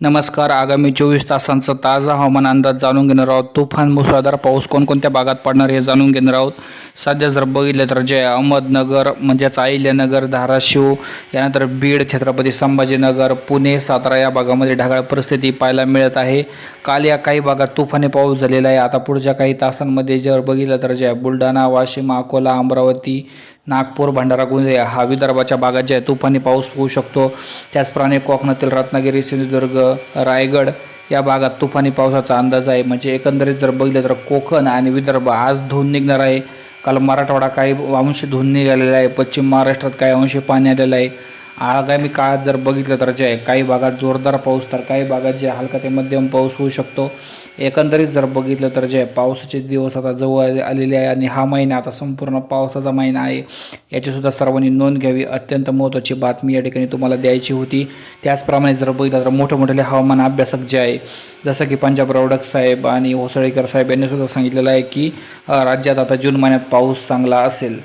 नमस्कार आगामी चोवीस तासांचा ताजा हवामान अंदाज जाणून घेणार आहोत. तुफान मुसळधार पाऊस कोणकोणत्या भागात पडणार हे जाणून घेणार आहोत. सध्या जर बघितलं तर जे अहमदनगर म्हणजेच अहिल्यानगर धाराशिव यानंतर बीड छत्रपती संभाजीनगर पुणे सातारा या भागामध्ये ढगाळ परिस्थिती पाहायला मिळत आहे. काल या काही भागात तुफानी पाऊस झालेला आहे. आता पुढच्या काही तासांमध्ये जर बघितलं तर जे आहे बुलढाणा वाशिम अकोला अमरावती नागपूर भंडारा गोंदिया हा विदर्भाच्या भागात जे आहे तुफानी पाऊस होऊ शकतो त्याचप्रमाणे कोकणातील रत्नागिरी सिंधुदुर्ग रायगड या भागात तुफानी पावसाचा अंदाज आहे. म्हणजे एकंदरीत जर बघितलं तर कोकण आणि विदर्भ आज धुवून निघणार आहे. काल मराठवाडा काही अंश धुऊन निघालेला आहे. पश्चिम महाराष्ट्रात काही अंश पाणी आलेलं आहे. आगामी काळात जर बघितलं तर जे आहे काही भागात जोरदार पाऊस तर काही भागात जे हलका ते मध्यम पाऊस होऊ शकतो. एकंदरीत जर बघितलं तर जे पावसाचे दिवस आता जवळ आलेले आहे आणि हा महिना आता संपूर्ण पावसाचा महिना आहे याचीसुद्धा सर्वांनी नोंद घ्यावी. अत्यंत महत्त्वाची बातमी या ठिकाणी तुम्हाला द्यायची होती. त्याचप्रमाणे जर बघितलं तर मोठे मोठे हवामान अभ्यासक जे आहे जसं की पंजाब रावडक साहेब आणि होसळेकर साहेब यांनीसुद्धा सांगितलेलं आहे की राज्यात आता जून महिन्यात पाऊस चांगला असेल.